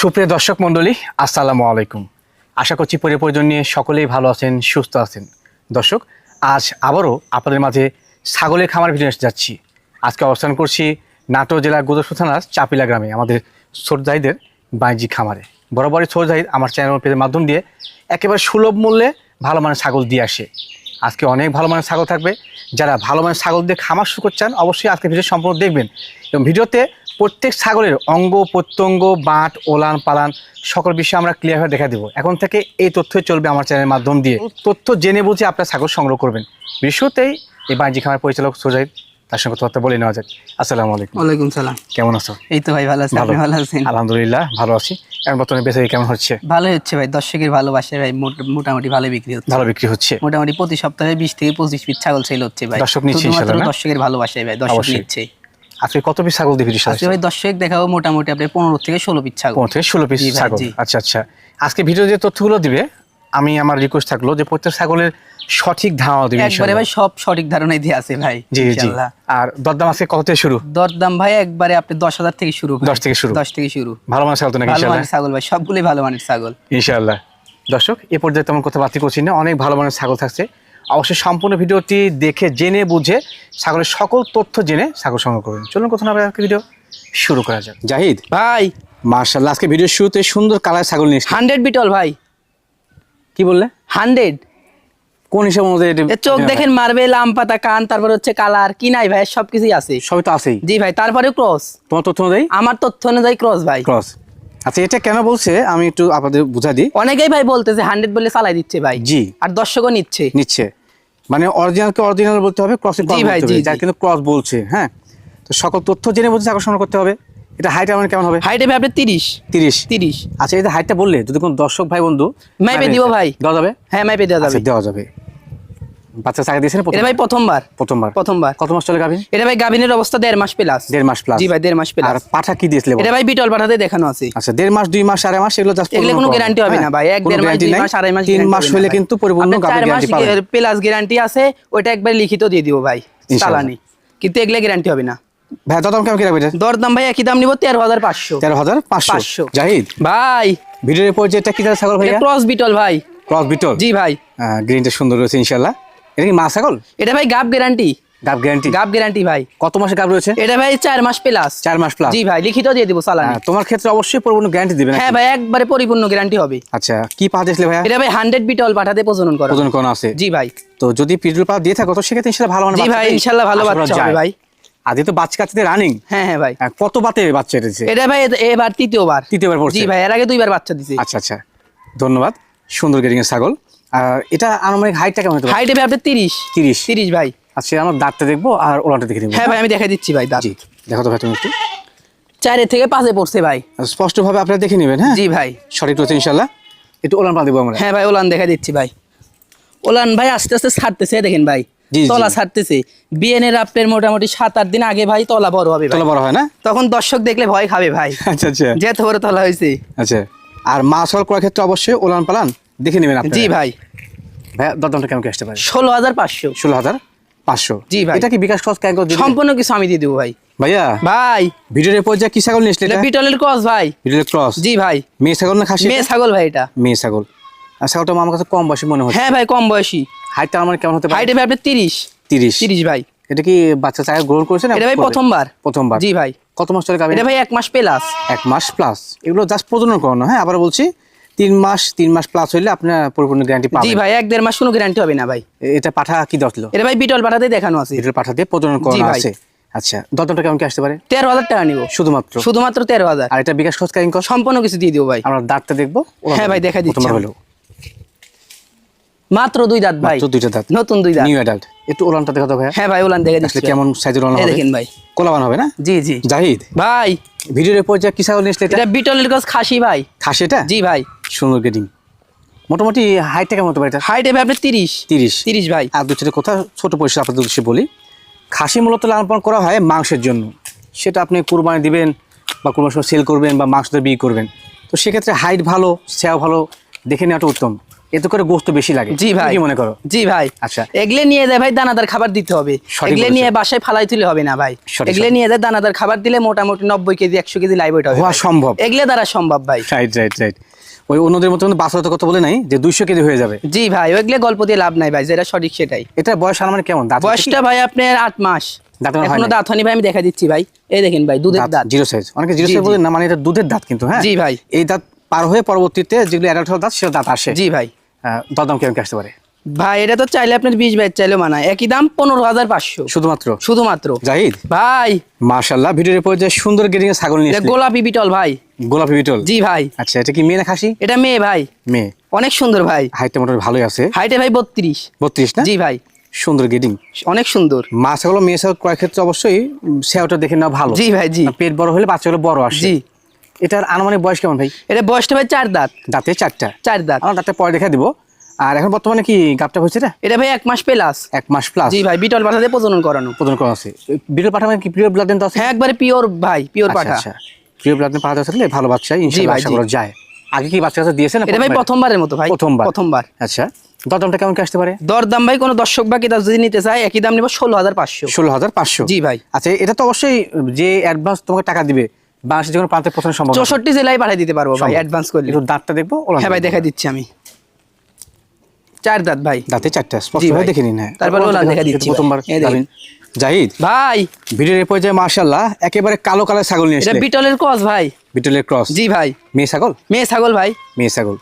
সুপ্রিয় দর্শক মণ্ডলী, আসসালামু আলাইকুম। আশা করছি পরিপ্রয়োজন নিয়ে সকলেই ভালো আছেন, সুস্থ আছেন। দর্শক, আজ আবারও আপনাদের মাঝে ছাগলের খামার ভিডিও এসে যাচ্ছি। আজকে অবস্থান করছি নাটোর জেলার গুদরপুর থানার চাপিলা গ্রামে, আমাদের সরজাইদের বাণিজ্যিক খামারে। বরাবরই সরজাইদ আমার চ্যানেল পেজের মাধ্যম দিয়ে একেবারে সুলভ মূল্যে ভালো মানের ছাগল দিয়ে আসে। আজকে অনেক ভালো মানের ছাগল থাকবে। যারা ভালো মানের ছাগল দিয়ে খামার শুরু করছেন অবশ্যই আজকে ভিডিও সম্পূর্ণ দেখবেন। এবং ভিডিওতে প্রত্যেক ছাগলের অঙ্গ প্রত্যঙ্গ বাঁট ওলান পালান সকল বিষয় আমরা ক্লিয়ারভাবে দেখা দেবো। এখন থেকে এই তথ্যই চলবে আমার চ্যানেলের মাধ্যম দিয়ে। তথ্য জেনে বুঝে আপনার ছাগল সংগ্রহ করবেন। বিশ্বতেই এই বাণিজ্যিক খামার পরিচালক সোজাই তার সঙ্গে কথাবার্তা বলে নেওয়া যাক। আসসালামু আলাইকুম। ওয়ালাইকুম সালাম। কেমন আছো? এই তো ভাই ভালো আছি। আপনি ভালো। আছেন? আলহামদুলিল্লাহ ভালো আছি। এখন বর্তমানে বেঁচে কেমন হচ্ছে? ভালো হচ্ছে ভাই। দর্শকের ভালোবাসে ভাই মোটামুটি ভালো বিক্রি হচ্ছে। ভালো বিক্রি হচ্ছে? মোটামুটি প্রতি সপ্তাহে বিশ থেকে পঁচিশ পিস ছাগল সেল হচ্ছে ভাই। দর্শক নিচ্ছে? দর্শকের ভালোবাসায় ভাই দর্শক নিচ্ছে। আজকে কত পিস ছাগল দিয়ে ভিডিও আজকে ভাই দর্শক দেখাবো মোটামুটি আপনি পনেরো থেকে ষোলো পিস ছাগল। পনেরো থেকে ষোলো পিস ছাগল। আচ্ছা আচ্ছা। আজকে ভিডিও যে তথ্যগুলো দিবে আমি আমার রিকোয়েস্ট থাকল যে প্রত্যেক ছাগলের সঠিক ধারণা দিবে একবারে ভাই সব সঠিক ধারণাই দিয়ে আছে ভাই জি জি। আর দরদাম আজকে কত থেকে শুরু? দরদাম ভাই একবারে আপনি দশ হাজার থেকে শুরু ভাই। 10 থেকে শুরু। দশ থেকে শুরু। ভালো মানের ছাগল তো নাকি ভালো মানের ছাগল ভাই সবগুলোই ভালো মানের ছাগল। ইনশাআল্লাহ দর্শক এ পর্যায়ে তেমন কথা বাতি করছি না অনেক ভালো মানের ছাগল থাকছে। অবশ্যই সম্পূর্ণ ভিডিওটি দেখে জেনে বুঝে ছাগলের সকল তথ্য জেনে ছাগল সংগ্রহ করবেন। চলুন কথা না বলে আজকে ভিডিও শুরু করা যাক। জাহিদ। ভাই। মার্শাল্লাহ আজকে ভিডিওর শুরুতে সুন্দর কালার ছাগল নিয়ে হান্ড্রেড বিটল ভাই। কি বললে? হান্ড্রেড। কোন হিসাবে মধ্যে চোখ দেখেন মার্বেল আম পাতা কান তারপর হচ্ছে কালার কি নাই ভাই সবকিছুই আছে। সবই তো আছেই। জি ভাই তারপরে ক্রস তোমার তথ্য অনুযায়ী? আমার তথ্য অনুযায়ী ক্রস ভাই। ক্রস আচ্ছা এটা কেন বলছে? আমি একটু আপনাদের বুঝা দিই। অনেকেই ভাই বলতেছে হান্ড্রেড বলে চালাই দিচ্ছে ভাই। জি। আর দর্শকও নিচ্ছে। নিচ্ছে। মানে অরিজিনালকে অরিজিনাল বলতে হবে ক্রসে জি ভাই, জি, যা কিন্তু ক্রস বলছে হ্যাঁ? তো সকল তথ্য জেনে বুঝে আকর্ষণ করতে হবে। এটা হাইট আমার কেমন হবে? হাইটে ভাই আপনি তিরিশ। তিরিশ। তিরিশ। আচ্ছা এটা হাইটটা বললে যদি কোনো দর্শক ভাই বন্ধু মাইপে দিব ভাই। দেওয়া যাবে? হ্যাঁ মাইপে দেওয়া যাবে। আচ্ছা, দেওয়া যাবে। বাচ্চা চাকা দিয়েছেন এটা ভাই প্রথমবার? প্রথমবার। প্রথমবার। কত মাস চলে গাভী এটা ভাই গাভিনের অবস্থা দেড় মাস প্লাস দেড় মাস প্লাস জি ভাই দেড় মাস আর প্লাস পাঠা কি দিয়েছিলে এটা ভাই বিটল পাঠাতে দেখানো আছে। আচ্ছা দেড় মাস দুই মাস আড়াই মাস এগুলো জাস্ট এগুলো কোনো গ্যারান্টি হবে না ভাই। এক দেড় মাস দুই মাস আড়াই মাস তিন মাস হলে কিন্তু পরিপূর্ণ গাভী গ্যারান্টি পাবেন। প্লাস গ্যারান্টি আছে ওইটা একবার লিখিত দিয়ে দিব ভাই। চালানি। কিন্তু এগুলো গ্যারান্টি হবে না। ভাই দাম কেমন কি রাখবে দরদাম ভাই একই দাম নিব তেরো হাজার পাঁচশো। তেরো হাজার পাঁচশো? পাঁচশো। জাহিদ? ভাই। ভিডিওর পর যেটা কি ছাগল ভাইয়া ক্রস বিটল ভাই। ক্রস বিটল জি ভাই। গ্রিনটা সুন্দর রয়েছে ইনশাল্লাহ এটা কি মা ছাগল? এটা ভাই গাব গ্যারান্টি গাব গ্যারান্টি গাব গ্যারান্টি ভাই। কত মাসে গাব রয়েছে? এটা ভাই চার মাস প্লাস চার মাস প্লাস জি ভাই লিখিত দিয়ে দিব চালানি তোমার ক্ষেত্রে অবশ্যই পরিপূর্ণ গ্যারান্টি দিবে হ্যাঁ ভাই একবারে পরিপূর্ণ গ্যারান্টি হবে। আচ্ছা কি পা দিয়েছিলে ভাইয়া? এটা ভাই হান্ড্রেড বিটল পাঠাতে প্রজনন করা। ওজন কোন আছে। জি ভাই। তো যদি পিডুল পা দিয়ে থাকো তো সেক্ষেত্রে ইনশাল্লাহ ভালো জি ভাই ইনশাল্লাহ ভালো বাচ্চা হবে ভাই। আজ তো বাচ্চা কাচ্চাদের রানিং হ্যাঁ হ্যাঁ ভাই। কত বাতে বাচ্চা এটেছে? এটা ভাই এবার তৃতীয়বার। তৃতীয়বার পড়ছে। জি ভাই এর আগে দুইবার বাচ্চা দিছে। আচ্ছা আচ্ছা। ধন্যবাদ। সুন্দর গেরিং এর ছাগল। আর এটা আনুমানিক হাইটটা কেমন হাইটে ভাই আপনার তিরিশ। তিরিশ। তিরিশ ভাই। আচ্ছা আমার দাঁতটা দেখব আর ওলানটা দেখে নিবো। হ্যাঁ ভাই আমি দেখাই দিচ্ছি ভাই দাঁত। দেখো তো ভাই তুমি একটু। চারের থেকে পাঁচে পড়ছে ভাই। স্পষ্টভাবে আপনারা দেখে নেবেন হ্যাঁ? জি ভাই। সঠিক রয়েছে ইনশাল্লাহ একটু ওলান পা দেবো আমরা। হ্যাঁ ভাই ওলান দেখা দিচ্ছি ভাই। ওলান ভাই আস্তে আস্তে ছাড়তেছে দেখেন ভাই। তলা ছাড়তেছে। বিএনের আপনার মোটামুটি সাত আট দিন আগে ভাই তলা বড় হবে তোলা বড় হয় না? তখন দর্শক দেখলে ভয় খাবে ভাই। আচ্ছা আচ্ছা। যেত বড় তলা হয়েছে। আচ্ছা আর মাছ হল করার ক্ষেত্রে অবশ্যই ওলান পালান। দেখে নেবেন আপনি জি ভাই। ভাই দরদামটা কেমন কি আসতে পারে? ষোলো হাজার পাঁচশো। ষোলো হাজার পাঁচশো। জি ভাই। এটা কি বিকাশ খরচ কেন সম্পূর্ণ কিছু আমি দিয়ে দেবো ভাই। ভাইয়া ভাই। ভিডিওর কি ছাগল নিয়েছিল এটা এটা? বিটলের ক্রস ভাই। ভিডিওর ক্রস জি ভাই। মেয়ে ছাগল না খাসি মেয়ে ছাগল ভাই এটা। মেয়ে ছাগল। আর ছাগলটা আমার কাছে কম বয়সী মনে হচ্ছে। হ্যাঁ ভাই কম বয়সী। হাইটটা আমার কেমন হতে পারে? হাইটে ভাই তিরিশ। তিরিশ। তিরিশ ভাই। এটা কি বাচ্চা চায় গ্রহণ করেছে না এটা ভাই প্রথমবার। প্রথমবার। জি ভাই। কত মাস চলে এটা ভাই এক মাস প্লাস এক মাস প্লাস এগুলো জাস্ট প্রজনন করানো হ্যাঁ আবার বলছি। তিন মাস তিন মাস প্লাস হইলে আপনার পরিপূর্ণ গ্যারান্টি পাবেন। জি ভাই এক দেড় মাস কোনো গ্যারান্টি হবে না ভাই। এটা পাঠা কি দতলো এটা ভাই বিটল পাঠাতে দেখানো আছে। বিটল পাঠাতে প্রজনন করা আছে। আচ্ছা দরদামটা কেমন কি আসতে পারে? তেরো হাজার টাকা নিবো। শুধুমাত্র? শুধুমাত্র তেরো হাজার। আর এটা বিকাশ কর সম্পূর্ণ কিছু দিয়ে দিও ভাই। আমরা দাঁতটা দেখব হ্যাঁ ভাই, দেখা দেখাই দিচ্ছি। তোমার হলো। মাত্র দুই দাঁত ভাই। মাত্র দুইটা দাঁত। নতুন দুই দাঁত। নিউ অ্যাডাল্ট একটু ওলানটা দেখো তো ভাইয়া। হ্যাঁ ভাই ওলান দেখে দিচ্ছি। আসলে কেমন সাইজের ওলান হবে? দেখেন ভাই। কোলাবান হবে না? জি জি। জাহিদ ভাই। ভিডিওর পর্যায়ে কি ছাগল নিয়েছিল এটা? এটা বিটলের গাছ খাসি ভাই। খাসি এটা? জি ভাই। সুন্দর গেটিং মোটামুটি হাইটটা কেমন পারে এটা? হাইট হবে আপনার তিরিশ। তিরিশ। তিরিশ ভাই। আর দু চারটে কথা ছোট পরিসর আপনাদের উদ্দেশ্যে বলি খাসি মূলত লালন পালন করা হয় মাংসের জন্য। সেটা আপনি কুরবানি দিবেন বা কুরবানি সেল করবেন বা মাংস দিয়ে বিক্রি করবেন। তো সেক্ষেত্রে হাইট ভালো সেও ভালো দেখে নেওয়াটা উত্তম। এতে করে গোস্ত বেশি লাগে। জি ভাই। কি মনে করো? জি ভাই। আচ্ছা। এগলে নিয়ে যায় ভাই দানাদার খাবার দিতে হবে। এগলে নিয়ে বাসায় ফালাই তুলে হবে না ভাই। এগলে নিয়ে যায় দানাদার খাবার দিলে মোটামুটি নব্বই কেজি একশো কেজি লাইভ হবে হওয়া সম্ভব। এগলে দ্বারা সম্ভব ভাই। রাইট রাইট রাইট ওই অন্যদের মতো বাছার কথা বলে নাই যে দুইশো কেজি হয়ে যাবে। জি ভাই ওইগুলো গল্প দিয়ে লাভ নাই ভাই যেটা সঠিক সেটাই। এটা বয়স মানে কেমন? দাঁত বয়সটা ভাই আপনার আট মাস। দাঁত এখনও দাঁত হয়নি ভাই আমি দেখা দিচ্ছি ভাই। এই দেখেন ভাই দুধের দাঁত জিরো সাইজ অনেকে জিরো সাইজ না মানে এটা দুধের দাঁত কিন্তু হ্যাঁ? জি ভাই। এই দাঁত পার হয়ে পরবর্তীতে যেগুলো অ্যাডাল্ট দাঁত সেটা দাঁত আসে। জি ভাই। দরদাম কেমন আসতে পারে? ভাই এটা তো চাইলে আপনার বিশ বাইশ চাইলে মানায়। একই দাম পনেরো হাজার পাঁচশো। শুধুমাত্র? শুধুমাত্র। জাহিদ? ভাই। মাশাল্লাহ ভিডিওর পর যে সুন্দর গেটিং এর ছাগল নিয়ে গোলাপি বিটল ভাই। গোলাপি বিটল? জি ভাই। আচ্ছা এটা কি মেয়ে না খাসি? এটা মেয়ে ভাই। মেয়ে। অনেক সুন্দর ভাই। হাইটে মোটামুটি ভালোই আছে। হাইটে ভাই বত্রিশ। বত্রিশ না? জি ভাই। সুন্দর গেটিং অনেক সুন্দর। মা ছাগল মেয়ে ছাগল ক্রয় ক্ষেত্রে অবশ্যই সেওটা দেখে নেওয়া ভালো। জি ভাই জি। পেট বড় হলে বাচ্চাগুলো বড় আসে। জি। এটার আনুমানিক বয়স কেমন ভাই? এটা বয়সটা ভাই চার দাঁত। দাঁতে চারটা? চার দাঁত। আমার দাঁতে পরে দেখা দিব। আর এখন বর্তমানে কি গাপটা হয়েছে এটা? এটা ভাই এক মাস প্লাস এক মাস প্লাস জি ভাই বিটল পাঠাতে প্রজনন করানো। প্রদান করা আছে। বিটল পাঠা মানে কি পিওর ব্লাড দেন তো আছে? হ্যাঁ একবারে পিওর ভাই পিওর আচ্ছা, পাঠা। আচ্ছা। পিওর ব্লাড দেন পাঠা থাকলে ভালো বাচ্চা ইনশাআল্লাহ আশা করা যায়। আগে কি বাচ্চা কাছে দিয়েছেন এটা ভাই প্রথমবারের মতো ভাই। প্রথমবার। প্রথমবার। আচ্ছা দরদামটা কেমন কি আসতে পারে? দরদাম ভাই কোনো দর্শক বা কিতাব যদি নিতে চায় একই দাম নিব ষোলো হাজার পাঁচশো। ষোলো হাজার পাঁচশো। জি ভাই। আচ্ছা এটা তো অবশ্যই যে অ্যাডভান্স তোমাকে টাকা দিবে বাংলাদেশের যে কোনো প্রান্তে পৌঁছানো সম্ভব। চৌষট্টি জেলায় পাঠিয়ে দিতে পারব ভাই অ্যাডভান্স করলে। একটু দাঁতটা দেখব হ্যাঁ ভাই দেখা দিচ্ছি আমি। চার দাঁত ভাই। দাঁতে চারটা স্পষ্ট ভাই। দেখে নিন তারপর তারপরে ওলান দেখা দিচ্ছি। প্রথমবার যাবেন। জাহিদ ভাই। ভিডিওর এরপর যে মার্শাল্লাহ একেবারে কালো কালার ছাগল নিয়ে এটা এসেছে বিটলের ক্রস ভাই। বিটলের ক্রস। জি ভাই। মেয়ে ছাগল? মেয়ে ছাগল ভাই। মেয়ে ছাগল।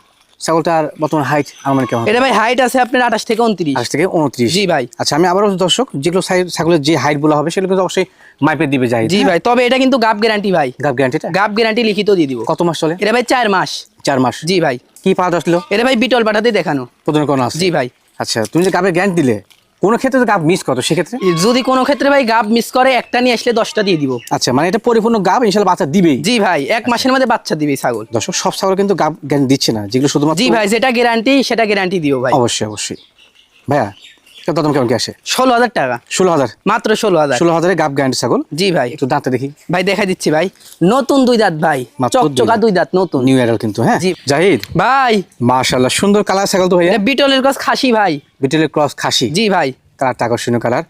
ছাগলটার বর্তমান হাইট আমার কেমন এটা ভাই হাইট আছে আপনার আঠাশ থেকে উনত্রিশ। আঠাশ থেকে উনত্রিশ। জি ভাই। আচ্ছা আমি আবারও দর্শক যেগুলো ছাগলের যে হাইট বলা হবে সেগুলো কিন্তু অবশ্যই মাইপে দিবে যাই জি ভাই তবে এটা কিন্তু গাপ গ্যারান্টি ভাই। গাপ গ্যারান্টিটা গাপ গ্যারান্টি লিখিত দিয়ে দিব। কত মাস চলে? এটা ভাই চার মাস। চার মাস। জি ভাই। কি পাওয়া আসলো? এটা ভাই বিটল পাঠাতে দেখানো। প্রথমে কোনো আছে? জি ভাই। আচ্ছা তুমি যে গাপের গ্যারান্টি দিলে কোনো ক্ষেত্রে গাব মিস করো সেক্ষেত্রে? যদি কোনো ক্ষেত্রে ভাই গাব মিস করে একটা নিয়ে আসলে দশটা দিয়ে দিব। আচ্ছা মানে এটা পরিপূর্ণ গাব ইনশাল্লাহ বাচ্চা দিবেই। জি ভাই এক মাসের মধ্যে বাচ্চা দিবে ছাগল। দর্শক সব ছাগল কিন্তু গাব গ্যারান্টি দিচ্ছে না যেগুলো শুধুমাত্র জি ভাই যেটা গ্যারান্টি সেটা গ্যারান্টি দিও ভাই। অবশ্যই অবশ্যই। ভাইয়া দাম কেমন কি আসে? ষোলো হাজার টাকা। ষোলো হাজার? মাত্র ষোলো হাজার। ষোলো হাজারে গাব গ্যারান্টি ছাগল? জি ভাই। একটু দাঁতে দেখি। ভাই দেখা দিচ্ছি ভাই। নতুন দুই দাঁত ভাই। দুই চকচকা দাঁত। দুই দাঁত নতুন। নিউ ইয়ার কিন্তু হ্যাঁ। জাহিদ? ভাই। মাশাল্লাহ সুন্দর কালার ছাগল তো ভাইয়া। বিটলের খাসি ভাই। বিটেলের ক্রস খাসি। জি ভাই। কালারটা আকর্ষণীয় কালার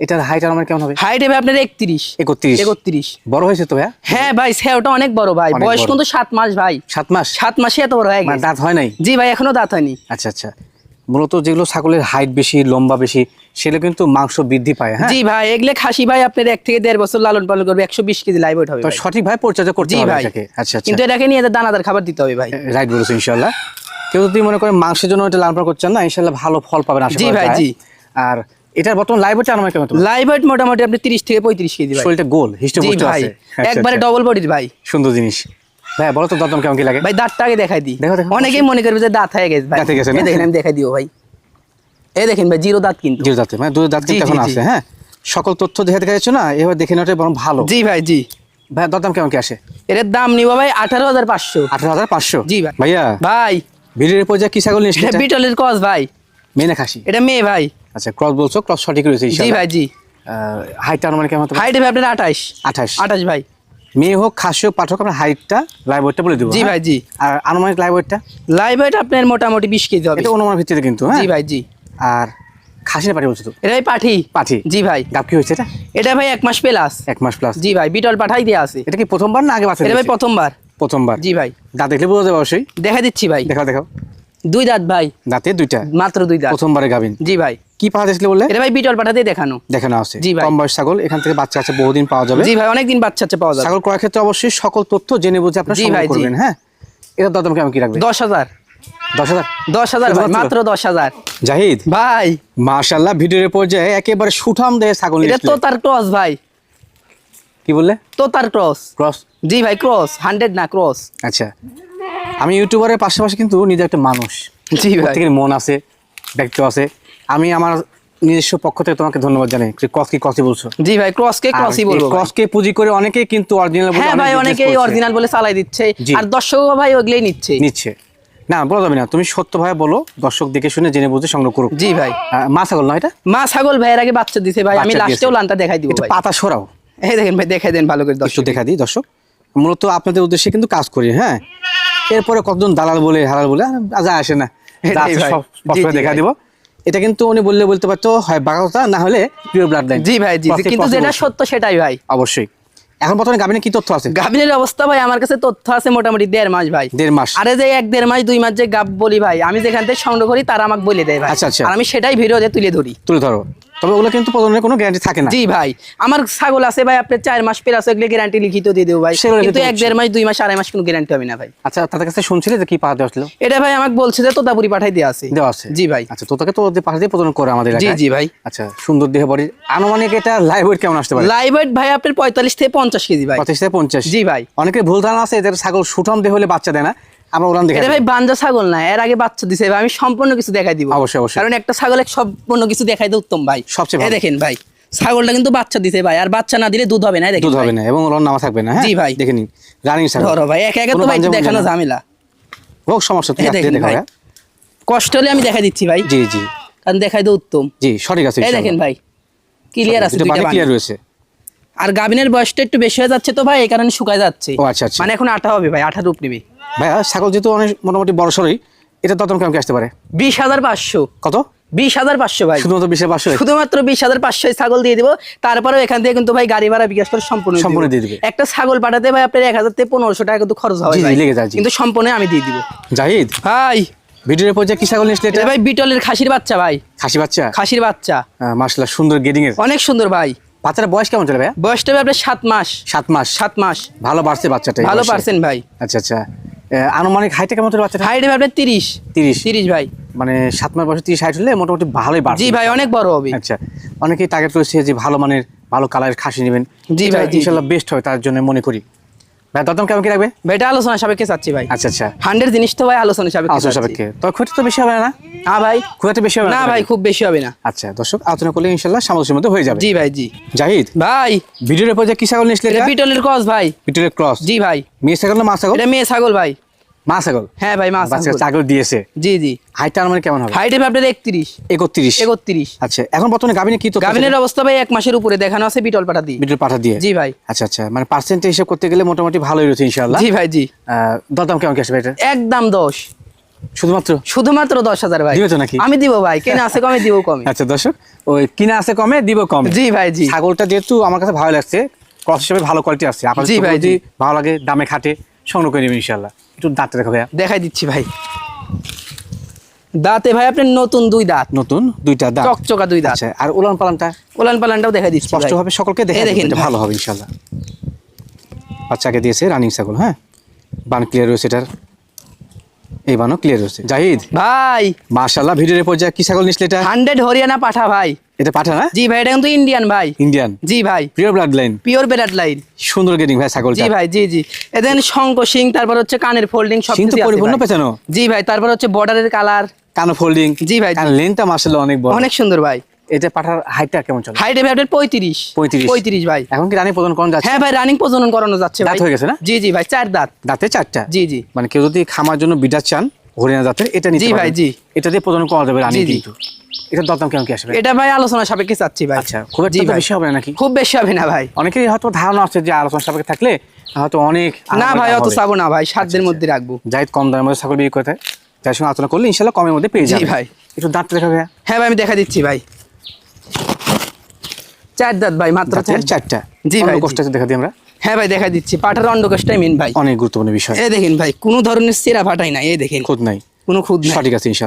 এটার হাইট আমার কেমন হবে? হাইট হবে আপনার একত্রিশ। একত্রিশ। একত্রিশ। বড় হয়েছে তো হ্যাঁ ভাই সেওটা অনেক বড় ভাই। বয়স কিন্তু সাত মাস ভাই। সাত মাস? সাত মাসে এত বড় হয়ে মানে গেছে। দাঁত হয় নাই? জি ভাই এখনও দাঁত হয়নি। আচ্ছা আচ্ছা। মূলত যেগুলো ছাগলের হাইট বেশি লম্বা বেশি সেগুলো কিন্তু মাংস বৃদ্ধি পায় হ্যাঁ? জি ভাই এগুলো খাসি ভাই আপনার এক থেকে দেড় বছর লালন পালন করবে একশো বিশ কেজি লাইভ হবে তো ভাই। পরিচর্যা করতে হবে ভাই। আচ্ছা আচ্ছা। কিন্তু এটাকে নিয়ে দানাদার খাবার দিতে হবে ভাই। রাইট বলেছ ইনশাল্লাহ কেউ যদি মনে করেন মাংসের জন্য এটা লালন পালন করছেন না ইনশাল্লাহ ভালো ফল পাবেন জি ভাই, জি। আর এটার বর্তমান লাইভ হচ্ছে আমার কেমন লাইভ ওয়েট মোটামুটি আপনি তিরিশ থেকে পঁয়ত্রিশ কেজি ভাই। শরীরটা গোল হিস্টো জি ভাই আছে। আচ্ছা, একবারে আচ্ছা। ডবল বডির ভাই। সুন্দর জিনিস। ভাই বলো তো দরদাম কেমন কি লাগে? ভাই দাঁতটা আগে দেখাই দিই। দেখো, দেখো, অনেকেই মনে করবে যে দাঁত হয়ে গেছে ভাই। দাঁত গেছে দেখেন আমি দেখাই দিও ভাই। এই দেখেন ভাই জিরো দাঁত কিন্তু। জিরো দাঁতে মানে দুধের দাঁত কিন্তু এখন। আছে হ্যাঁ? সকল তথ্য দেখে দেখা যাচ্ছে না এবার দেখে নেওয়াটাই বরং ভালো। জি ভাই জি। ভাই দরদাম কেমন কি আসে? এর দাম নিব ভাই আঠারো হাজার পাঁচশো। আঠারো হাজার পাঁচশো? জি ভাই। ভাইয়া ভাই। ভিডিওর পর্যায়ে কি ছাগল নিয়ে এটা বিটলের কস ভাই। মেনে খাসি? এটা মেয়ে ভাই। আচ্ছা ক্রস বলছো ক্রস সঠিক রয়েছে জি ভাই জি। হাইটটা অনুমান কেমন? হাইট হবে আপনার আঠাশ। আঠাশ। আঠাশ ভাই। মেয়ে হোক খাসি হোক পাঠক আপনার হাইটটা লাইভ ওয়েটটা বলে দেবো জি হ্যাঁ? ভাই জি। আর আনুমানিক লাইভ ওয়েটটা লাইভ ওয়েট আপনার মোটামুটি বিশ কেজি হবে। এটা অনুমান ভিত্তিতে কিন্তু হ্যাঁ? জি ভাই জি। আর খাসি না পাঠি বলছো তো? এটাই পাঠি। পাঠি? জি ভাই। গাপ কি হয়েছে এটা? এটা ভাই এক মাস প্লাস এক মাস প্লাস জি ভাই বিটল পাঠাই দিয়ে আছে। এটা কি প্রথমবার না আগে বাচ্চা এটা ভাই প্রথমবার। প্রথমবার। জি ভাই। দাঁত দেখলে বোঝা যাবে অবশ্যই। দেখা দিচ্ছি ভাই। দেখাও দেখাও। দুই দাঁত ভাই। দাঁতে দুইটা। মাত্র দুই দাঁত। প্রথমবারে গাবিন জি ভাই। কি বললে? এটা ভাই বিটল পাঠাতে দেখানো। দেখানো আছে। জি ভাই। কম বয়স ছাগল এখান থেকে বাচ্চা আছে বহুদিন পাওয়া যাবে। জি ভাই অনেকদিন বাচ্চা আছে পাওয়া যাবে। ছাগল ক্ষেত্রে অবশ্যই সকল তথ্য জেনে বুঝে আপনার সংগ্রহ ভাই। করবেন হ্যাঁ? এটা দাম কেমন কি রাখবে দশ হাজার। ভাই মাত্র? দশ হাজার। জাহিদ? ভাই। ভিডিওর পর্যায়ে একেবারে সুঠাম দেহে ছাগল এটা তো তার ক্রস ভাই। কি বললে? তো তার ক্রস। ক্রস? জি ভাই ক্রস। না ক্রস। আচ্ছা। আমি ইউটিউবারের পাশাপাশি কিন্তু নিজে একটা মানুষ। জি ভাই। মন আছে ব্যক্তি আছে। আমি আমার নিজস্ব পক্ষ থেকে তোমাকে ধন্যবাদ জানাই ক্রস কি ক্রসই বলছো। জি ভাই ক্রসকে ক্রসই বলব ভাই। ক্রসকে পুঁজি করে অনেকে কিন্তু অরিজিনাল হ্যাঁ ভাই অনেকেই অরিজিনাল বলে চালাই দিচ্ছে। আর দর্শক ভাই ওগুলোই নিচ্ছে। নিচ্ছে। না বলা যাবে না তুমি সত্যভাবে বলো দর্শক দেখে শুনে জেনে বুঝে সংগ্রহ করুক জি ভাই। মা ছাগল নয় এটা? মা ছাগল ভাইয়ের আগে বাচ্চা দিছে ভাই আমি লাস্টেও লানটা দেখাই দিব ভাই। পাতা সরাও। এই দেখেন ভাই দেখাই দেন ভালো করে দর্শক দেখা দিই দর্শক। মূলত আপনাদের উদ্দেশ্যে কিন্তু কাজ করি হ্যাঁ? এরপরে কতজন দালাল বলে হালাল বলে যা আসে না। করে দেখা দিব। এটা কিন্তু উনি বললে বলতে পারতো হয় বাঘাতা না হলে পিওর ব্লাড লাইন জি ভাই জি জি, কিন্তু যেটা সত্য সেটাই ভাই। অবশ্যই। এখন বর্তমানে গাবিনের কি তথ্য আছে? গাবিনের অবস্থা ভাই আমার কাছে তথ্য আছে মোটামুটি দেড় মাস ভাই। দেড় মাস। আরে যে এক দেড় মাস দুই মাস যে গাব বলি ভাই আমি যেখান থেকে সংগ্রহ করি তারা আমাকে বলে দেয় ভাই। আচ্ছা, আচ্ছা। আর আমি সেটাই ভিডিওতে তুলে ধরি। তুলে ধরো। তবে ওগুলো কিন্তু প্রজননের কোনো গ্যারান্টি থাকে না। জি ভাই আমার ছাগল আছে ভাই আপনার চার মাস পের আছে এগুলো গ্যারান্টি লিখিত দিয়ে দেবো ভাই। কিন্তু এক দেড় মাস দুই মাস আড়াই মাস কোনো গ্যারান্টি হবে না ভাই। আচ্ছা তাদের কাছে শুনছিলে যে কি পাঠাতে আসলো এটা ভাই আমাকে বলছে যে তোতাপুরি পাঠাই দেওয়া আছে। দেওয়া আছে? জি ভাই। আচ্ছা তো তাকে তো ওদের পাশে দিয়ে প্রজনন করে আমাদের জি জি ভাই। আচ্ছা সুন্দর দেহে বডি। আনুমানিক এটা লাইভ ওয়েট কেমন আসতে পারে? লাইভ ওয়েট ভাই আপনার পঁয়তাল্লিশ থেকে পঞ্চাশ কেজি ভাই। পঁচিশ থেকে পঞ্চাশ। জি ভাই। অনেকের ভুল ধারণা আছে এদের ছাগল সুঠাম দেহ হলে বাচ্চা দেয় না। আমরা ভাই বাঞ্জা ছাগল না এর আগে বাচ্চা দিছে ভাই আমি সম্পূর্ণ কিছু দেখাই দিব। অবশ্যই, অবশ্যই। কারণ একটা ছাগলে সম্পূর্ণ কিছু দেখাই উত্তম ভাই। সবচেয়ে দেখেন ভাই ছাগলটা কিন্তু বাচ্চা দিছে ভাই আর বাচ্চা না দিলে দুধ হবে না এই দুধ হবে না এবং নামা থাকবে না হ্যাঁ? জি ভাই। দেখে নিন রানিং ছাগল। ধরো ভাই একে একে তো ভাই দেখানো ঝামেলা। হোক সমস্যা তুই দেখেন ভাই। কষ্ট হলে আমি দেখাই দিচ্ছি ভাই। জি জি। কারণ দেখাই তো উত্তম। জি সঠিক আছে এই দেখেন ভাই ক্লিয়ার আছে দুইটা ক্লিয়ার রয়েছে। আর গাবিনের বয়সটা একটু বেশি হয়ে যাচ্ছে তো ভাই এই কারণে শুকায় যাচ্ছে। ও আচ্ছা আচ্ছা। মানে এখন আঠা হবে ভাই আঠা রূপ নিবি। ভাইয়া ছাগল যেহেতু অনেক মোটামুটি বড় সরই এটা ততম কেমন কি আসতে পারে। বিশ হাজার পাঁচশো। কত? বিশ হাজার পাঁচশো ভাই। শুধুমাত্র বিশে পাঁচশো? শুধুমাত্র বিশ হাজার পাঁচশো ছাগল দিয়ে দিব তারপরেও এখান থেকে কিন্তু ভাই গাড়ি ভাড়া বিকাশ করে সম্পূর্ণ সম্পূর্ণ দিয়ে দিবে। একটা ছাগল পাঠাতে ভাই আপনার এক হাজার থেকে পনেরোশো টাকা কিন্তু খরচ হবে ভাই। লেগে যায়, কিন্তু সম্পূর্ণ আমি দিয়ে দিব। জাহিদ ভাই। ভিডিওর পর্যায়ে কি ছাগল নিয়েছিল এটা? ভাই বিটলের খাসির বাচ্চা ভাই। খাসি বাচ্চা? খাসির বাচ্চা। মার্শাল্লাহ সুন্দর গেডিং এর। অনেক সুন্দর ভাই। বাচ্চার বয়স কেমন চলে ভাইয়া? বয়সটা ভাই আপনার সাত মাস। সাত মাস। সাত মাস। ভালো বাড়ছে বাচ্চাটা ভালো পারছেন ভাই। আচ্ছা আচ্ছা। আনুমানিক হাইটে কেমন চলে বাচ্চাটা হাইট আপনার তিরিশ। তিরিশ। তিরিশ ভাই। মানে সাত মাস বয়সে তিরিশ হাইট হলে মোটামুটি ভালোই জি ভাই অনেক বড় হবে। আচ্ছা অনেকেই টার্গেট রয়েছে যে ভালো মানের ভালো কালারের খাসি নেবেন। জি ভাই। ইনশাল্লাহ বেস্ট হয় তার জন্য মনে করি। ভাই দরদাম কেমন কি রাখবে? ভাই এটা আলোচনা সাপেক্ষে চাচ্ছি ভাই। আচ্ছা আচ্ছা। হান্ড্রেড জিনিস তো ভাই আলোচনা সাপেক্ষে আলোচনা সাপেক্ষে। তো তো বেশি হবে না হ্যাঁ ভাই। খুব একটা বেশি হবে না ভাই খুব বেশি হবে না। আচ্ছা দর্শক আলোচনা করলে ইনশাল্লাহ সামঞ্জস্যের মধ্যে হয়ে যাবে। জি ভাই জি। জাহিদ ভাই। ভিডিওর পর যে কি ছাগল নিয়েছিলে এটা? ক্রস ভাই। ক্রস জি ভাই। মেয়ে ছাগল না মা ছাগল? এটা মেয়ে ছাগল ভাই। মা ছাগল? হ্যাঁ ভাই ছাগল। দিয়েছে। জি জি। হাইটটা মানে কেমন হবে? হাইটে আপনার আচ্ছা এখন বর্তমানে গাবিনে কি তো অবস্থা ভাই এক মাসের উপরে। দেখানো আছে বিটল পাঠা দিয়ে। জি ভাই। আচ্ছা আচ্ছা মানে হিসাব করতে গেলে মোটামুটি ভালোই রয়েছে ইনশাআল্লাহ। জি ভাই জি। দরদাম কেমন কি আসবে এটা? একদম দশ। শুধুমাত্র? শুধুমাত্র দশ হাজার ভাই। দিবে নাকি? আমি দিব ভাই কেন আছে কমে দিব কমে। আচ্ছা দর্শক ওই কিনা আছে কমে দিব কমে। জি ভাই জি। ছাগলটা যেহেতু আমার কাছে ভালো লাগছে ক্রস হিসেবে ভালো কোয়ালিটি আছে। আপনার। ভালো লাগে দামে খাটে সংগ্রহ করে নেবেন ইনশাল্লাহ একটু দাঁতে দেখো ভাইয়া। দেখাই দিচ্ছি ভাই। দাঁতে ভাই আপনার নতুন দুই দাঁত। নতুন দুইটা দাঁত। চকচকা দুই দাঁত। আচ্ছা আর উলান পালানটা? উলান পালানটাও দেখাই দিচ্ছি স্পষ্ট স্পষ্টভাবে সকলকে দেখে দেখেন ভালো হবে ইনশাল্লাহ বাচ্চাকে দিয়েছে রানিং ছাগল হ্যাঁ? বান ক্লিয়ার রয়েছে এটার। এই বানও ক্লিয়ার হচ্ছে জাহিদ ভাই। মার্শাল্লাহ ভিডিওর পর্যায়ে কি ছাগল নিসলে এটা? হান্ড্রেড হরিয়ানা পাঠা ভাই। এটা পাঠা না? জি ভাই এটা কিন্তু ইন্ডিয়ান ভাই। ইন্ডিয়ান জি ভাই। Pure blood line pure blood line সুন্দর গেটিং ভাই ছাগল জি ভাই জি জি। এদেন শঙ্ক সিং তারপর হচ্ছে কানের ফোল্ডিং সব কিন্তু পরিপূর্ণ পেছানো? জি ভাই তারপর হচ্ছে বর্ডারের কালার কানো ফোল্ডিং জি ভাই, লেনটা মার্শাল্লাহ অনেক বড়। অনেক সুন্দর ভাই। এটা পাঠার হাইটটা কেমন চলে? হাইট ভাই আপনার পঁয়ত্রিশ। 35 পঁয়ত্রিশ ভাই। এখন কি রানী প্রদান করানো যাচ্ছে? হ্যাঁ ভাই রানিং প্রজনন করানো যাচ্ছে দাঁত ভাই। হয়ে গেছে না? জি জি ভাই চার দাঁত। দাঁতে চারটা? জি জি। মানে কেউ যদি খামার জন্য বিটার চান হরিয়ানা জাতের এটা নিতে জি ভাই, জি। এটা দিয়ে প্রদান করা যাবে রানী। কিন্তু। এটার দরদাম কেমন কি আসবে? এটা ভাই আলোচনা সাপেক্ষে চাচ্ছি ভাই। আচ্ছা খুব একটা ভাই। বেশি হবে নাকি? খুব বেশি হবে না ভাই। অনেকেরই হয়তো ধারণা আছে যে আলোচনা সাপেক্ষে থাকলে হয়তো অনেক না ভাই অত। চাবো না ভাই সাতদের আচ্ছা, মধ্যে রাখব। জাহিদ কম দামের মধ্যে ছাগল বিক্রি করে থাকে যার সঙ্গে আলোচনা করলে ইনশাল্লাহ কমের মধ্যে পেয়ে যাবে। ভাই। একটু দাঁত দেখা ভাইয়া। হ্যাঁ ভাই আমি দেখা দিচ্ছি ভাই। চার দাঁত ভাই মাত্র চার। চারটা। জি ভাই। কষ্ট দেখা দিই আমরা। হ্যাঁ ভাই দেখা দিচ্ছি। পাঠার অন্ডকোষটাই মেন ভাই। অনেক গুরুত্বপূর্ণ বিষয়। এই দেখেন ভাই কোনো ধরনের সেরা ফাটাই নাই এই দেখেন। খুদ নাই। কোনো খুদ সঠিক আছে ইনশাল্লাহ।